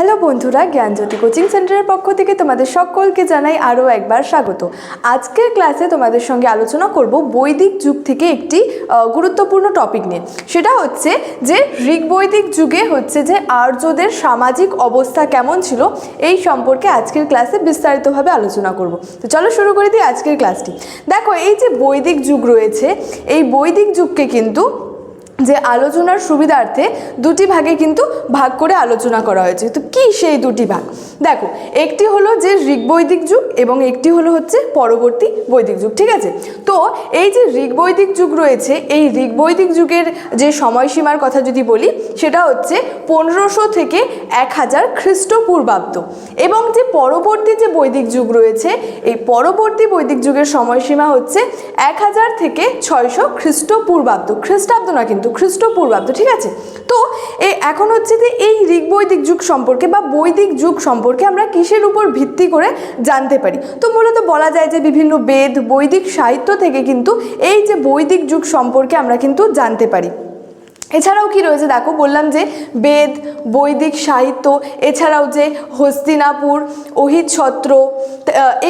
Hello বন্ধুরা, জ্ঞানজ্যোতি coaching সেন্টারের পক্ষ থেকে তোমাদের সকলকে জানাই আরও একবার স্বাগত। আজকের ক্লাসে তোমাদের সঙ্গে আলোচনা করব বৈদিক যুগ থেকে একটি গুরুত্বপূর্ণ টপিক নিয়ে। সেটা হচ্ছে যে ঋগ বৈদিক যুগে হচ্ছে যে আর্যদের সামাজিক অবস্থা কেমন ছিল, এই সম্পর্কে আজকের ক্লাসে বিস্তারিতভাবে আলোচনা করব। তো চলো শুরু করে দিই আজকের ক্লাসটি। দেখো, এই যে বৈদিক যুগ রয়েছে, এই বৈদিক যুগকে কিন্তু যে আলোচনার সুবিধার্থে দুটি ভাগে কিন্তু ভাগ করে আলোচনা করা হয়েছে। তো কি সেই দুটি ভাগ? দেখো, একটি হলো যে ঋগ্বৈদিক যুগ এবং একটি হলো হচ্ছে পরবর্তী বৈদিক যুগ, ঠিক আছে? তো এই যে ঋগ্বৈদিক যুগ রয়েছে, এই ঋগ্বৈদিক যুগের যে সময়সীমার কথা যদি বলি, সেটা হচ্ছে পনেরোশো থেকে এক হাজার খ্রিস্টপূর্বাব্দ। এবং যে পরবর্তী যে বৈদিক যুগ রয়েছে, এই পরবর্তী বৈদিক যুগের সময়সীমা হচ্ছে এক হাজার থেকে ছয়শো খ্রিস্টপূর্বাব্দ। খ্রিস্টাব্দ না কিন্তু খ্রিস্টপূর্বাব্দ, ঠিক আছে? তো এ এখন হচ্ছে যে এই ঋগ বৈদিক যুগ সম্পর্কে বা বৈদিক যুগ সম্পর্কে আমরা কিসের উপর ভিত্তি করে জানতে পারি? তো মূলত বলা যায় যে বিভিন্ন বেদ, বৈদিক সাহিত্য থেকে কিন্তু এই যে বৈদিক যুগ সম্পর্কে আমরা কিন্তু জানতে পারি। এছাড়াও কি রয়েছে? দেখো, বললাম যে বেদ, বৈদিক সাহিত্য, এছাড়াও যে হস্তিনাপুর, অহিত ছত্র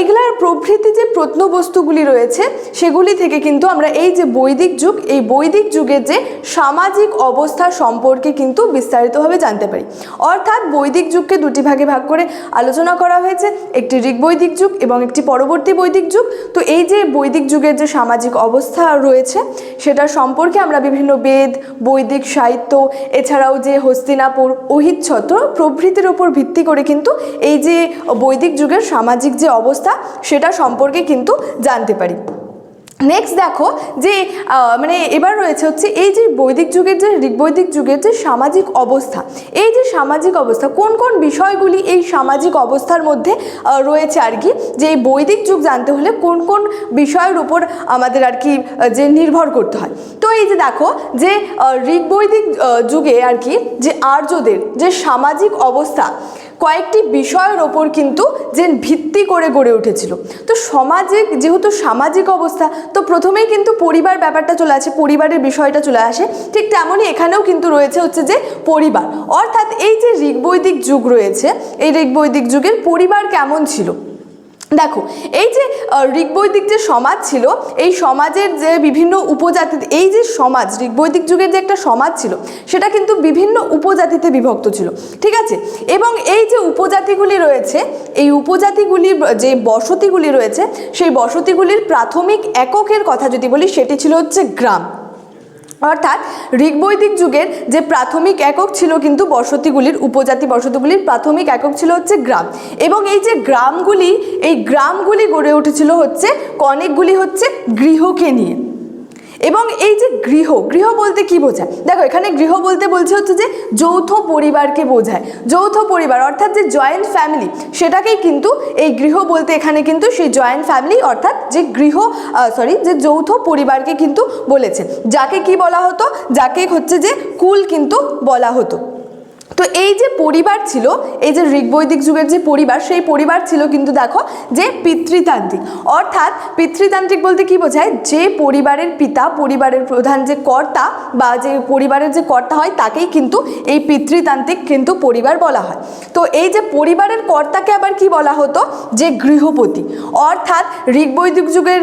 এগুলার প্রভৃতি যে প্রত্নবস্তুগুলি রয়েছে, সেগুলি থেকে কিন্তু আমরা এই যে বৈদিক যুগ, এই বৈদিক যুগের যে সামাজিক অবস্থা সম্পর্কে কিন্তু বিস্তারিতভাবে জানতে পারি। অর্থাৎ বৈদিক যুগকে দুটি ভাগে ভাগ করে আলোচনা করা হয়েছে, একটি ঋগ্বৈদিক যুগ এবং একটি পরবর্তী বৈদিক যুগ। তো এই যে বৈদিক যুগের যে সামাজিক অবস্থা রয়েছে সেটা সম্পর্কে আমরা বিভিন্ন বেদ, বৈদিক সাহিত্য, এছাড়াও যে হস্তিনাপুর অহিচ্ছত্র প্রভৃতির ওপর ভিত্তি করে কিন্তু এই যে বৈদিক যুগের সামাজিক যে অবস্থা, সেটা সম্পর্কে কিন্তু জানতে পারি। নেক্সট দেখো যে মানে এবার রয়েছে হচ্ছে এই যে বৈদিক যুগের যে ঋগ্বৈদিক যুগের যে সামাজিক অবস্থা এই যে সামাজিক অবস্থা কোন কোন বিষয়গুলি এই সামাজিক অবস্থার মধ্যে রয়েছে আর কি? যে এই বৈদিক যুগ জানতে হলে কোন কোন বিষয়ের উপর আমাদের আর কি যে নির্ভর করতে হয়। তো এই যে দেখো যে আহ, ঋগ্বৈদিক আহ, যুগে আর কি যে আর্যদের যে সামাজিক অবস্থা কয়েকটি বিষয়ের ওপর কিন্তু যে ভিত্তি করে গড়ে উঠেছিল। তো সমাজে যেহেতু সামাজিক অবস্থা, তো প্রথমেই কিন্তু পরিবার ব্যাপারটা চলে আসে, পরিবারের বিষয়টা চলে আসে। ঠিক তেমনই এখানেও কিন্তু রয়েছে হচ্ছে যে পরিবার। অর্থাৎ এই যে ঋগ্বৈদিক যুগ রয়েছে, এই ঋগ্বৈদিক যুগের পরিবার কেমন ছিল? দেখো, এই যে ঋগ্বৈদিক যে সমাজ ছিল, এই সমাজের যে বিভিন্ন উপজাতি, এই যে সমাজ, ঋগ্বৈদিক যুগের যে একটা সমাজ ছিল, সেটা কিন্তু বিভিন্ন উপজাতিতে বিভক্ত ছিল, ঠিক আছে? এবং এই যে উপজাতিগুলি রয়েছে, এই উপজাতিগুলির যে বসতিগুলি রয়েছে, সেই বসতিগুলির প্রাথমিক এককের কথা যদি বলি, সেটি ছিল হচ্ছে গ্রাম। অর্থাৎ ঋগ্বৈদিক যুগের যে প্রাথমিক একক ছিল কিন্তু বসতিগুলির, উপজাতি বসতিগুলির প্রাথমিক একক ছিল হচ্ছে গ্রাম। এবং এই যে গ্রামগুলি, এই গ্রামগুলি গড়ে উঠেছিল হচ্ছে অনেকগুলি হচ্ছে গৃহকে নিয়ে। এবং এই যে গৃহ গৃহ বলতে কি বোঝায়? দেখো, এখানে গৃহ বলতে বলছে হচ্ছে যে যৌথ পরিবারকে বোঝায়। যৌথ পরিবার, অর্থাৎ যে জয়েন্ট ফ্যামিলি সেটাকেই কিন্তু এই গৃহ বলতে এখানে কিন্তু সেই জয়েন্ট ফ্যামিলি অর্থাৎ যে গৃহ সরি যে যৌথ পরিবারকে কিন্তু বলেছে। যাকে কি বলা হতো? যাকে হচ্ছে যে কুল কিন্তু বলা হতো। তো এই যে পরিবার ছিল, এই যে ঋগ্বৈদিক যুগের যে পরিবার, সেই পরিবার ছিল কিন্তু দেখো যে পিতৃতান্ত্রিক। অর্থাৎ পিতৃতান্ত্রিক বলতে কি বোঝায়? যে পরিবারের পিতা, পরিবারের প্রধান যে কর্তা বা যে পরিবারের যে কর্তা হয়, তাকেই কিন্তু এই পিতৃতান্ত্রিক কিন্তু পরিবার বলা হয়। তো এই যে পরিবারের কর্তাকে আবার কি বলা হতো? যে গৃহপতি। অর্থাৎ ঋগ্বৈদিক যুগের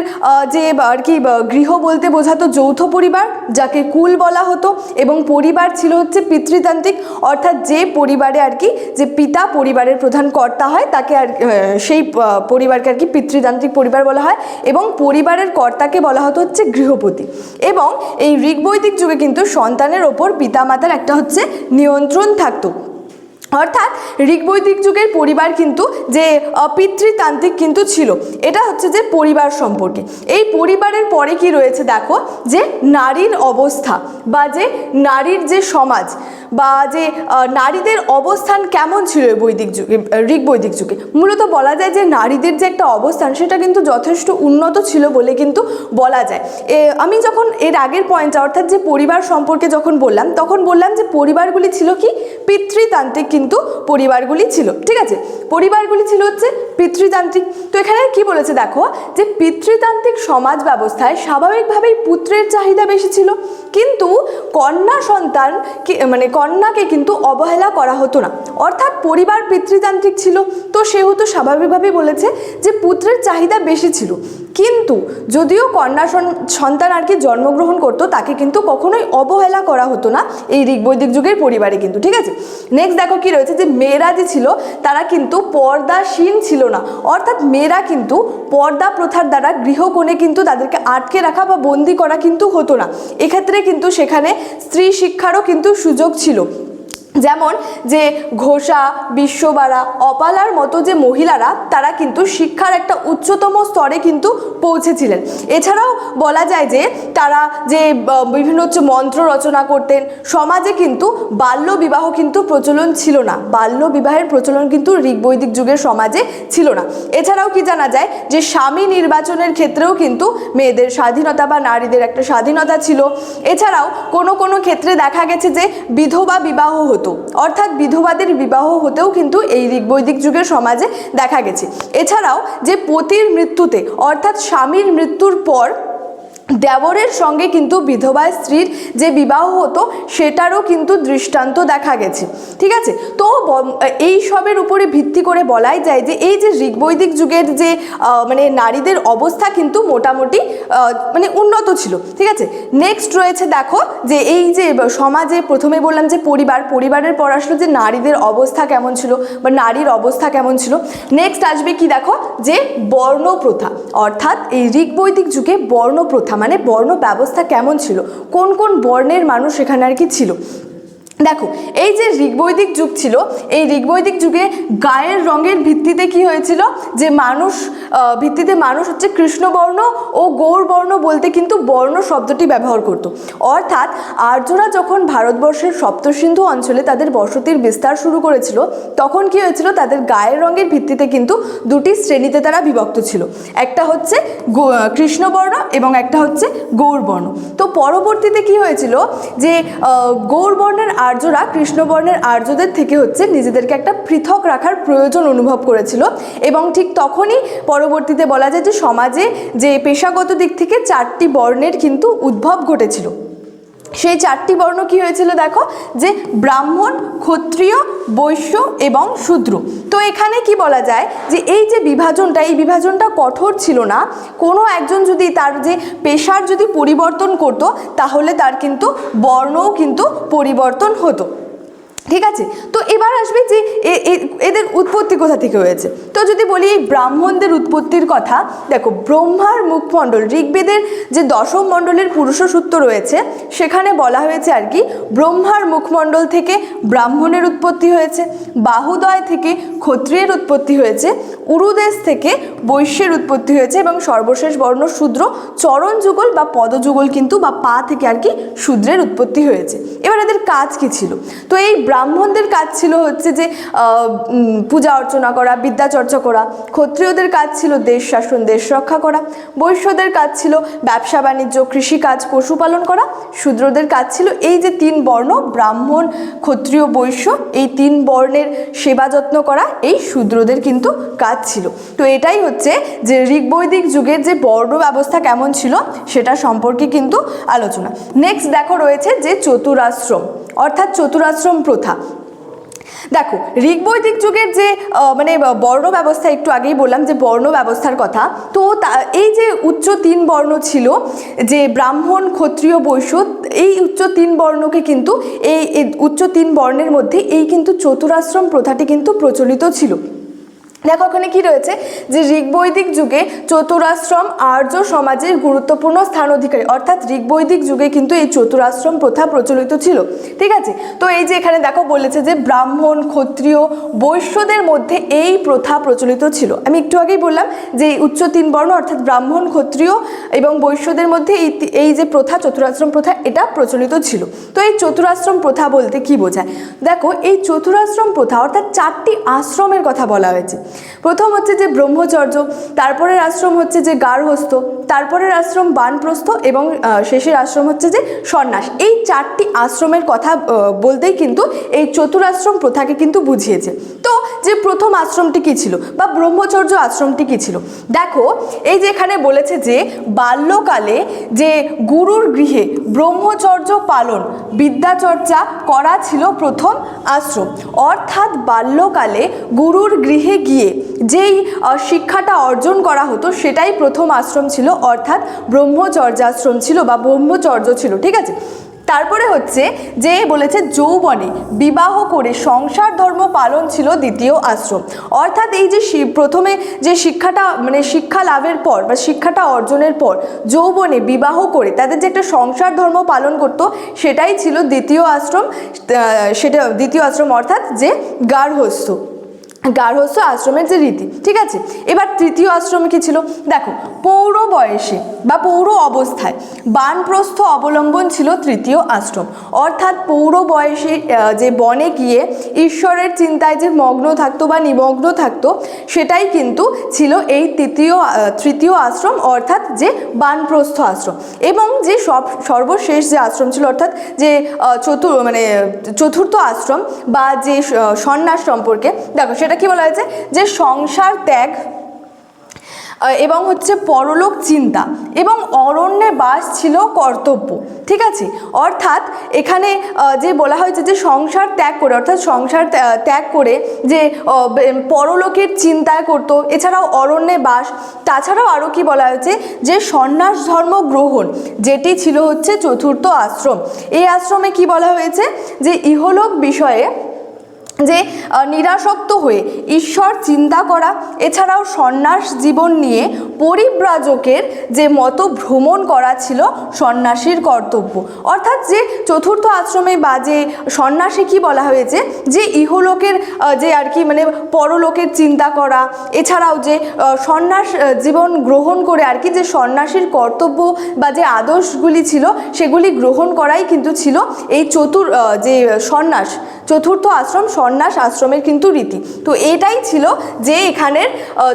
যে আর কি গৃহ বলতে বোঝাতো যৌথ পরিবার, যাকে কুল বলা হতো এবং পরিবার ছিল হচ্ছে পিতৃতান্ত্রিক। অর্থাৎ যে পরিবারে আর কি, যে পিতা পরিবারের প্রধান কর্তা হয়, তাকে আর সেই পরিবারকে আর কি পিতৃতান্ত্রিক পরিবার বলা হয় এবং পরিবারের কর্তাকে বলা হতো হচ্ছে গৃহপতি। এবং এই ঋগ্বৈদিক যুগে কিন্তু সন্তানের ওপর পিতামাতার একটা হচ্ছে নিয়ন্ত্রণ থাকতো। অর্থাৎ ঋগ্বৈদিক যুগের পরিবার কিন্তু যে পিতৃতান্ত্রিক কিন্তু ছিল, এটা হচ্ছে যে পরিবার সম্পর্কে। এই পরিবারের পরে কি রয়েছে দেখো, যে নারীর অবস্থা বা যে নারীর যে সমাজ বা যে নারীদের অবস্থান কেমন ছিল এই বৈদিক যুগে ঋগ বৈদিক যুগে? মূলত বলা যায় যে নারীদের যে একটা অবস্থান, সেটা কিন্তু যথেষ্ট উন্নত ছিল বলে কিন্তু বলা যায়। আমি যখন এর আগের পয়েন্টটা অর্থাৎ যে পরিবার সম্পর্কে যখন বললাম, তখন বললাম যে পরিবারগুলি ছিল কি? পিতৃতান্ত্রিক কিন্তু পরিবারগুলি ছিল। ঠিক আছে? পরিবারগুলি ছিল হচ্ছে পিতৃতান্ত্রিক। তো এখানে কি বলেছে দেখো, যে পিতৃতান্ত্রিক সমাজ ব্যবস্থায় স্বাভাবিকভাবেই পুত্রের চাহিদা বেশি ছিল। কিন্তু কন্যা সন্তান মানে কন্যাকে কিন্তু অবহেলা করা হতো না। অর্থাৎ পরিবার পিতৃতান্ত্রিক ছিল, তো সেহেতু স্বাভাবিকভাবেই বলেছে যে পুত্রের চাহিদা বেশি ছিল। কিন্তু যদিও কন্যা সন- সন্তান আর কি জন্মগ্রহণ করতো, তাকে কিন্তু কখনোই অবহেলা করা হতো না এই ঋগ্বৈদিক যুগের পরিবারে কিন্তু, ঠিক আছে? নেক্সট দেখো কি রয়েছে যে মেয়েরা যে ছিল, তারা কিন্তু পর্দাসীন ছিল না। অর্থাৎ মেয়েরা কিন্তু পর্দা প্রথার দ্বারা গৃহকোণে কিন্তু তাদেরকে আটকে রাখা বা বন্দি করা কিন্তু হতো না। এক্ষেত্রে কিন্তু সেখানে স্ত্রী শিক্ষারও কিন্তু সুযোগ ছিল। যেমন যে ঘোষা, বিশ্ববাড়া, অপালার মতো যে মহিলারা, তারা কিন্তু শিক্ষার একটা উচ্চতম স্তরে কিন্তু পৌঁছেছিলেন। এছাড়াও বলা যায় যে তারা যে বিভিন্ন হচ্ছে মন্ত্র রচনা করতেন, সমাজে কিন্তু বাল্য বিবাহ কিন্তু প্রচলন ছিল না। বাল্য বিবাহের প্রচলন কিন্তু ঋগ্বৈদিক যুগের সমাজে ছিল না। এছাড়াও কি জানা যায় যে স্বামী নির্বাচনের ক্ষেত্রেও কিন্তু মেয়েদের স্বাধীনতা বা নারীদের একটা স্বাধীনতা ছিল। এছাড়াও কোনো কোনো ক্ষেত্রে দেখা গেছে যে বিধবা বিবাহ হতো। অর্থাৎ বিধবাদের বিবাহ হতেও কিন্তু এই বৈদিক যুগের সমাজে দেখা গেছে। এছাড়াও যে পতির মৃত্যুতে, অর্থাৎ স্বামীর মৃত্যুর পর দেবরের সঙ্গে কিন্তু বিধবা স্ত্রীর যে বিবাহ হতো, সেটারও কিন্তু দৃষ্টান্ত দেখা গেছে। ঠিক আছে? তো এই সবের উপরে ভিত্তি করে বলাই যায় যে, এই যে ঋগ্বৈদিক যুগের যে মানে নারীদের অবস্থা কিন্তু মোটামুটি মানে উন্নত ছিল। ঠিক আছে? নেক্সট রয়েছে দেখো যে, এই যে সমাজে প্রথমে বললাম যে, পরিবার, পরিবারের পর আসলো যে, নারীদের অবস্থা কেমন ছিল বা নারীর অবস্থা কেমন ছিল। নেক্সট আসবে কি দেখো? যে বর্ণ প্রথা অর্থাৎ এই ঋগ্বৈদিক যুগে বর্ণ প্রথা মানে বর্ণ ব্যবস্থা কেমন ছিল? কোন কোন বর্ণের মানুষ এখানে আর কি ছিল? দেখো, এই যে ঋগ্বৈদিক যুগ ছিল, এই ঋগ্বৈদিক যুগে গায়ের রঙের ভিত্তিতে কি হয়েছিল? যে মানুষ ভিত্তিতে মানুষ হচ্ছে কৃষ্ণবর্ণ ও গৌরবর্ণ বলতে কিন্তু বর্ণ শব্দটি ব্যবহার করত। অর্থাৎ আর্যরা যখন ভারতবর্ষের সপ্তসিন্ধু অঞ্চলে তাদের বসতির বিস্তার শুরু করেছিল, তখন কি হয়েছিল? তাদের গায়ের রঙের ভিত্তিতে কিন্তু দুটি শ্রেণীতে তারা বিভক্ত ছিল। একটা হচ্ছে কৃষ্ণবর্ণ এবং একটা হচ্ছে গৌরবর্ণ। তো পরবর্তীতে কি হয়েছিল? যে গৌরবর্ণের আর্যরা কৃষ্ণবর্ণের আর্যদের থেকে হচ্ছে নিজেদেরকে একটা পৃথক রাখার প্রয়োজন অনুভব করেছিল। এবং ঠিক তখনই পরবর্তীতে বলা যায় যে সমাজে যে পেশাগত দিক থেকে চারটি বর্ণের কিন্তু উদ্ভব ঘটেছিল। সেই চারটি বর্ণ কি হয়েছিল দেখো? যে ব্রাহ্মণ, ক্ষত্রিয়, বৈশ্য এবং শূদ্র। তো এখানে কি বলা যায়? যে এই যে বিভাজনটা, এই বিভাজনটা কঠোর ছিল না। কোনো একজন যদি তার যে পেশার যদি পরিবর্তন করত, তাহলে তার কিন্তু বর্ণও কিন্তু পরিবর্তন হতো। ঠিক আছে? তো এবার আসবে যে এদের উৎপত্তি কোথা থেকে হয়েছে? তো যদি বলি এই ব্রাহ্মণদের উৎপত্তির কথা, দেখো ব্রহ্মার মুখমণ্ডল, ঋগ্বেদের যে দশম মণ্ডলের পুরুষ সূত্র রয়েছে, সেখানে বলা হয়েছে আর কি, ব্রহ্মার মুখমণ্ডল থেকে ব্রাহ্মণের উৎপত্তি হয়েছে, বাহুদয় থেকে ক্ষত্রিয়ের উৎপত্তি হয়েছে উরুদেশ থেকে বৈশ্যের উৎপত্তি হয়েছে এবং সর্বশেষ বর্ণ শূদ্র, চরণ যুগল বা পদযুগল কিন্তু বা পা থেকে আর কি শূদ্রের উৎপত্তি হয়েছে। এবার এদের কাজ কি ছিল? তো এই ব্রাহ্মণদের কাজ ছিল হচ্ছে যে পূজা অর্চনা করা, বিদ্যা চর্চা করা, ক্ষত্রিয়দের কাজ ছিল দেশ শাসন, দেশ রক্ষা করা, বৈশ্যদের কাজ ছিল ব্যবসা, বাণিজ্য, কৃষিকাজ, পশুপালন করা, শূদ্রদের কাজ ছিল এই যে তিন বর্ণ, ব্রাহ্মণ, ক্ষত্রিয়, বৈশ্য, এই তিন বর্ণের সেবা যত্ন করা, এই শূদ্রদের কিন্তু কাজ ছিল। তো এটাই হচ্ছে যে ঋগ্বৈদিক যুগের যে বর্ণ ব্যবস্থা কেমন ছিল সেটা সম্পর্কে কিন্তু আলোচনা। নেক্সট দেখো রয়েছে যে চতুরাশ্রম, অর্থাৎ চতুরাশ্রম প্রথা। দেখো, ঋগ্বৈদিক যুগের যে মানে বর্ণ ব্যবস্থা, একটু আগেই বললাম যে বর্ণ ব্যবস্থার কথা, তো এই যে উচ্চ তিন বর্ণ ছিল, যে ব্রাহ্মণ, ক্ষত্রিয়, বৈশ্য, এই উচ্চ তিন বর্ণকে কিন্তু এই উচ্চ তিন বর্ণের মধ্যে এই কিন্তু চতুরাশ্রম প্রথাটি কিন্তু প্রচলিত ছিল। দেখো ওখানে কি রয়েছে? যে ঋগ্বৈদিক যুগে চতুরাশ্রম আর্য সমাজের গুরুত্বপূর্ণ স্থান অধিকারী। অর্থাৎ ঋগ্বৈদিক যুগে কিন্তু এই চতুরাশ্রম প্রথা প্রচলিত ছিল। ঠিক আছে? তো এই যে এখানে দেখো বলেছে যে ব্রাহ্মণ, ক্ষত্রিয়, বৈশ্যদের মধ্যে এই প্রথা প্রচলিত ছিল। আমি একটু আগেই বললাম যে উচ্চ তিন বর্ণ, অর্থাৎ ব্রাহ্মণ, ক্ষত্রিয় এবং বৈশ্যদের মধ্যে এই এই যে প্রথা, চতুরাশ্রম প্রথা, এটা প্রচলিত ছিল। তো এই চতুরাশ্রম প্রথা বলতে কি বোঝায়? দেখো, এই চতুরাশ্রম প্রথা, অর্থাৎ চারটি আশ্রমের কথা বলা হয়েছে। প্রথম হচ্ছে যে ব্রহ্মচর্য, তারপরের আশ্রম হচ্ছে যে গার্হস্থ, তারপরের আশ্রম বানপ্রস্থ এবং শেষের আশ্রম হচ্ছে যে সন্ন্যাস। এই চারটি আশ্রমের কথা বলতেই কিন্তু এই চতুরাশ্রম প্রথাকে কিন্তু বুঝিয়েছে। তো যে প্রথম আশ্রমটি কী ছিল বা ব্রহ্মচর্য আশ্রমটি কী ছিল? দেখো, এই যে এখানে বলেছে যে বাল্যকালে যে গুরুর গৃহে ব্রহ্মচর্য পালন, বিদ্যাচর্চা করা ছিল প্রথম আশ্রম। অর্থাৎ বাল্যকালে গুরুর গৃহে গিয়ে যেই শিক্ষাটা অর্জন করা হতো সেটাই প্রথম আশ্রম ছিল, অর্থাৎ ব্রহ্মচর্যাশ্রম ছিল বা ব্রহ্মচর্য ছিল, ঠিক আছে? তারপরে হচ্ছে যে বলেছে যৌবনে বিবাহ করে সংসার ধর্ম পালন ছিল দ্বিতীয় আশ্রম। অর্থাৎ এই যে প্রথমে যে শিক্ষাটা মানে শিক্ষা লাভের পর বা শিক্ষাটা অর্জনের পর যৌবনে বিবাহ করে তাদের যে একটা সংসার ধর্ম পালন করত সেটাই ছিল দ্বিতীয় আশ্রম সেটা দ্বিতীয় আশ্রম অর্থাৎ যে গার্হস্থ গার্হস্থ আশ্রমের যে রীতি, ঠিক আছে? এবার তৃতীয় আশ্রম কি ছিল? দেখো, পৌর বয়সে বা পৌর অবস্থায় বানপ্রস্থ অবলম্বন ছিল তৃতীয় আশ্রম। অর্থাৎ পৌর বয়সে যে বনে গিয়ে ঈশ্বরের চিন্তায় যে মগ্ন থাকতো বা নিমগ্ন থাকতো, সেটাই কিন্তু ছিল এই তৃতীয় তৃতীয় আশ্রম, অর্থাৎ যে বানপ্রস্থ আশ্রম। এবং যে সব, সর্বশেষ যে আশ্রম ছিল, অর্থাৎ যে চতুর মানে চতুর্থ আশ্রম বা যে সন্ন্যাস সম্পর্কে, দেখো, সেটা কি বলা হয়েছে যে সংসার ত্যাগ এবং হচ্ছে পরলোক চিন্তা, এবং অরণ্যে বাস ছিল কর্তব্য, ঠিক আছে? অর্থাৎ এখানে যে বলা হয়েছে যে সংসার ত্যাগ করে, অর্থাৎ সংসার ত্যাগ করে যে পরলোকের চিন্তা করতো, এছাড়াও অরণ্যে বাস, তাছাড়াও আরও কি বলা হয়েছে যে সন্ন্যাস ধর্ম গ্রহণ, যেটি ছিল হচ্ছে চতুর্থ আশ্রম। এই আশ্রমে কি বলা হয়েছে? যে ইহলোক বিষয়ে যে নিরাসক্ত হয়ে ঈশ্বর চিন্তা করা, এছাড়াও সন্ন্যাস জীবন নিয়ে পরিব্রাজকের যে মতো ভ্রমণ করা ছিল সন্ন্যাসীর কর্তব্য। অর্থাৎ যে চতুর্থ আশ্রমে বা যে সন্ন্যাসী কি বলা হয়েছে, যে ইহলোকের যে আর কি মানে পরলোকের চিন্তা করা, এছাড়াও যে সন্ন্যাস জীবন গ্রহণ করে আর কি যে সন্ন্যাসীর কর্তব্য বা যে আদর্শগুলি ছিল, সেগুলি গ্রহণ করাই কিন্তু ছিল এই চতুর যে সন্ন্যাস, চতুর্থ আশ্রম সন্ন্যাস আশ্রমের কিন্তু রীতি। তো এটাই ছিল যে এখানের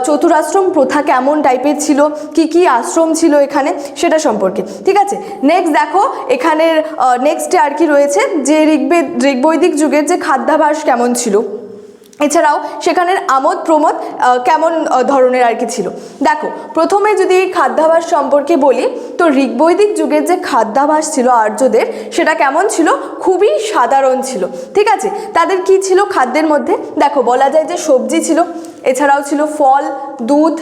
চতুরাশ্রম প্রথা কেমন টাইপের ছিল, কি কি আশ্রম ছিল এখানে, সেটা সম্পর্কে। ঠিক আছে? নেক্সট দেখো, এখানের নেক্সটে আর কি রয়েছে, যে ঋগ্বেদ, ঋগ্বৈদিক যুগের যে খাদ্যাভাস কেমন ছিল। এছাড়াও সেখানের আমোদ প্রমোদ কেমন ধরনের আর কি ছিল? দেখো, প্রথমে যদি খাদ্যাভাস সম্পর্কে বলি, তো ঋগ্বৈদিক যুগের যে খাদ্যাভাস ছিল আর্যদের, সেটা কেমন ছিল? খুবই সাধারণ ছিল। ঠিক আছে? তাদের কি ছিল খাদ্যের মধ্যে? দেখো, বলা যায় যে সবজি ছিল এছাড়াও ছিল ফল, দুধ,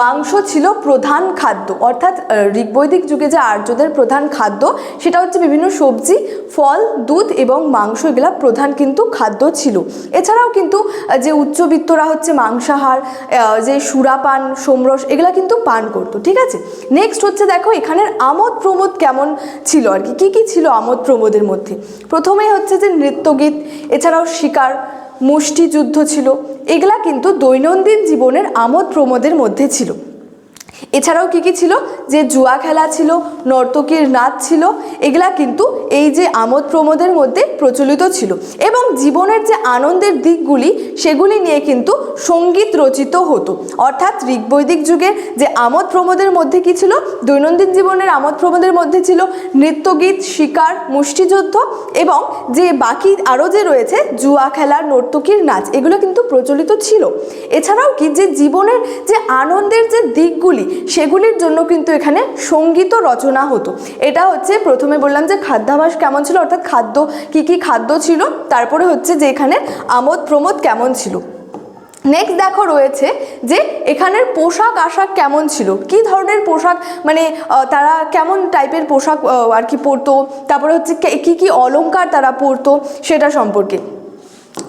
মাংস ছিল প্রধান খাদ্য। অর্থাৎ ঋগ্বৈদিক যুগে যে আর্যদের প্রধান খাদ্য, সেটা হচ্ছে বিভিন্ন সবজি, ফল, দুধ এবং মাংস, এগুলা প্রধান কিন্তু খাদ্য ছিল। এছাড়াও কিন্তু যে উচ্চবিত্তরা হচ্ছে মাংসাহার যে সুরাপান, সোমরস, এগুলা কিন্তু পান করতো, ঠিক আছে? নেক্সট হচ্ছে দেখো, এখানের আমোদ প্রমোদ কেমন ছিল আর কি? কী কী ছিল আমোদ প্রমোদের মধ্যে? প্রথমেই হচ্ছে যে নৃত্যগীত, এছাড়াও শিকার মুষ্টিযুদ্ধ ছিল। এগুলা কিন্তু দৈনন্দিন জীবনের আমোদ প্রমোদের মধ্যে ছিল। এছাড়াও কি কি ছিল? যে জুয়া খেলা ছিল, নর্তকীর নাচ ছিল, এগুলা কিন্তু এই যে আমোদ প্রমোদের মধ্যে প্রচলিত ছিল। এবং জীবনের যে আনন্দের দিকগুলি, সেগুলি নিয়ে কিন্তু সংগীত রচিত হতো। অর্থাৎ ঋগ্বৈদিক যুগে যে আমোদ প্রমোদের মধ্যে কি ছিল? দৈনন্দিন জীবনের আমোদ প্রমোদের মধ্যে ছিল নৃত্যগীত, শিকার, মুষ্টিযুদ্ধ এবং যে বাকি আরও যে রয়েছে, জুয়া খেলা, নর্তকীর নাচ, এগুলো কিন্তু প্রচলিত ছিল। এছাড়াও কি যে জীবনের যে আনন্দের যে দিকগুলি সেগুলির জন্য কিন্তু এখানে সংগীত রচনা হতো। এটা হচ্ছে প্রথমে বললাম যে খাদ্যাভাস কেমন ছিল, অর্থাৎ খাদ্য, কি কি খাদ্য ছিল, তারপরে হচ্ছে যে এখানে আমোদ প্রমোদ কেমন ছিল। নেক্সট দেখো রয়েছে যে এখানের পোশাক আশাক কেমন ছিল, কি ধরনের পোশাক মানে তারা কেমন টাইপের পোশাক আর কি পরতো, তারপরে হচ্ছে কে- কি অলঙ্কার তারা পরতো, সেটা সম্পর্কে।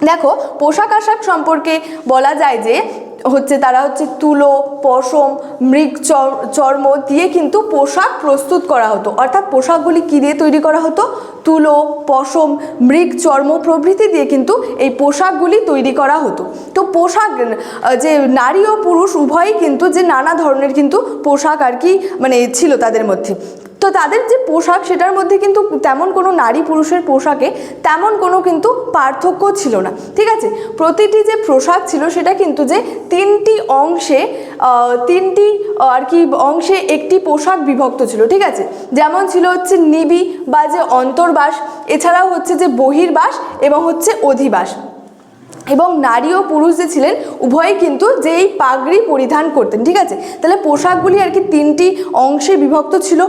দেখো, পোশাক আশাক সম্পর্কে বলা যায় যে হচ্ছে তারা হচ্ছে তুলো, পশম, মৃগ, চর- চর্ম দিয়ে কিন্তু পোশাক প্রস্তুত করা হতো। অর্থাৎ পোশাকগুলি কী দিয়ে তৈরি করা হতো? তুলো, পশম, মৃগ, চর্ম প্রভৃতি দিয়ে কিন্তু এই পোশাকগুলি তৈরি করা হতো। তো পোশাক, যে নারী ও পুরুষ উভয়ই কিন্তু যে নানা ধরনের কিন্তু পোশাক আর কি মানে ছিল তাদের মধ্যে। তো তাদের যে পোশাক, সেটার মধ্যে কিন্তু তেমন কোনো নারী পুরুষের পোশাকে তেমন কোনো কিন্তু পার্থক্য ছিল না। ঠিক আছে? প্রতিটি যে পোশাক ছিল, সেটা কিন্তু যে তিনটি অংশে তিনটি, আর কি, অংশে একটি পোশাক বিভক্ত ছিল। ঠিক আছে? যেমন ছিল হচ্ছে নিবি বা যে অন্তর্বাস, এছাড়াও হচ্ছে যে বহির্বাস এবং হচ্ছে অধিবাস। এবং নারী ও পুরুষ যে ছিলেন, উভয়ই কিন্তু যে এই পাগড়ি পরিধান করতেন। ঠিক আছে? তাহলে পোশাকগুলি আর কি তিনটি অংশে বিভক্ত ছিল।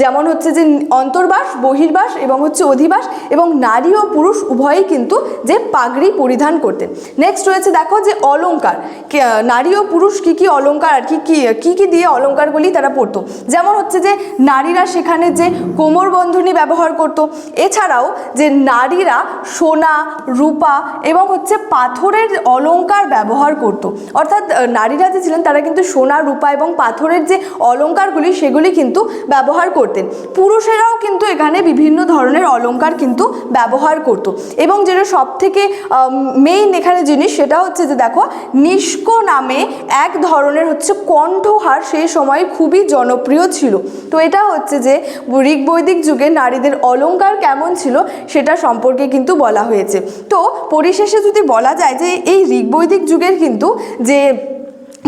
যেমন হচ্ছে যে অন্তর্বাস, বহির্বাস এবং হচ্ছে অধিবাস এবং নারী ও পুরুষ উভয়ই কিন্তু যে পাগড়ি পরিধান করতেন। নেক্সট রয়েছে দেখো যে অলঙ্কার। নারী ও পুরুষ কি কি অলঙ্কার আর কি কি কি কি দিয়ে অলঙ্কারগুলি তারা পরতো? যেমন হচ্ছে যে নারীরা সেখানে যে কোমর বন্ধনী ব্যবহার করত। এছাড়াও যে নারীরা সোনা, রূপা এবং হচ্ছে পাথরের অলঙ্কার ব্যবহার করত। অর্থাৎ নারীরা যে ছিলেন তারা কিন্তু সোনা, রূপা এবং পাথরের যে অলঙ্কারগুলি সেগুলি কিন্তু ব্যবহার করতেন। পুরুষেরাও কিন্তু এখানে বিভিন্ন ধরনের অলংকার কিন্তু ব্যবহার করত। এবং যেটা সব থেকে মেইন এখানে জিনিস সেটা হচ্ছে যে দেখো, নিষ্ক নামে এক ধরনের হচ্ছে কণ্ঠহার সেই সময় খুবই জনপ্রিয় ছিল। তো এটা হচ্ছে যে ঋগ বৈদিক যুগে নারীদের অলঙ্কার কেমন ছিল সেটা সম্পর্কে কিন্তু বলা হয়েছে। তো পরিশেষে যদি বলা যায় যে এই ঋগ বৈদিক যুগের কিন্তু যে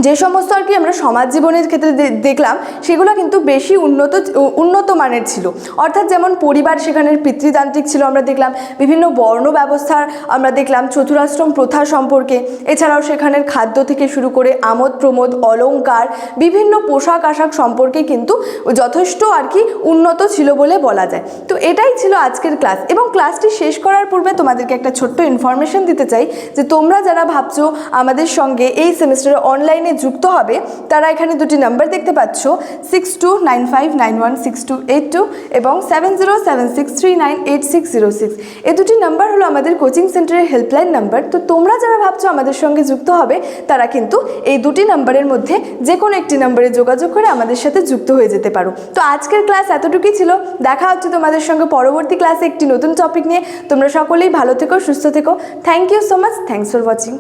যে সমস্ত আর কি আমরা সমাজ জীবনের ক্ষেত্রে দেখলাম, সেগুলো কিন্তু বেশি উন্নত উন্নত মানের ছিল। অর্থাৎ যেমন পরিবার সেখানের পিতৃতান্ত্রিক ছিল, আমরা দেখলাম বিভিন্ন বর্ণ ব্যবস্থার আমরা দেখলাম, চতুরাশ্রম প্রথা সম্পর্কে। এছাড়াও সেখানের খাদ্য থেকে শুরু করে আমোদ, প্রমোদ, অলংকার, বিভিন্ন পোশাক আশাক সম্পর্কে কিন্তু যথেষ্ট আর কি উন্নত ছিল বলে বলা যায়। তো এটাই ছিল আজকের ক্লাস। এবং ক্লাসটি শেষ করার পূর্বে তোমাদেরকে একটা ছোট্ট ইনফরমেশন দিতে চাই যে তোমরা যারা ভাবছ আমাদের সঙ্গে এই সেমিস্টারে অনলাইনে যুক্ত হবে, তারা এখানে দুটি নাম্বার দেখতে পাচ্ছ six two nine five nine one six two eight two এবং seven zero seven six three nine eight six zero six এই দুটি নাম্বার হলো আমাদের কোচিং সেন্টারের হেল্পলাইন নাম্বার। তো তোমরা যারা ভাবছ আমাদের সঙ্গে যুক্ত হবে, তারা কিন্তু এই দুটি নাম্বারের মধ্যে যে কোনো একটি নাম্বারে যোগাযোগ করে আমাদের সাথে যুক্ত হয়ে যেতে পারো। তো আজকের ক্লাস এতটুকুই ছিল। দেখা হচ্ছে তোমাদের সঙ্গে পরবর্তী ক্লাসে একটি নতুন টপিক নিয়ে। তোমরা সকলেই ভালো থেকো, সুস্থ থেকো। Thank you so much thanks for watching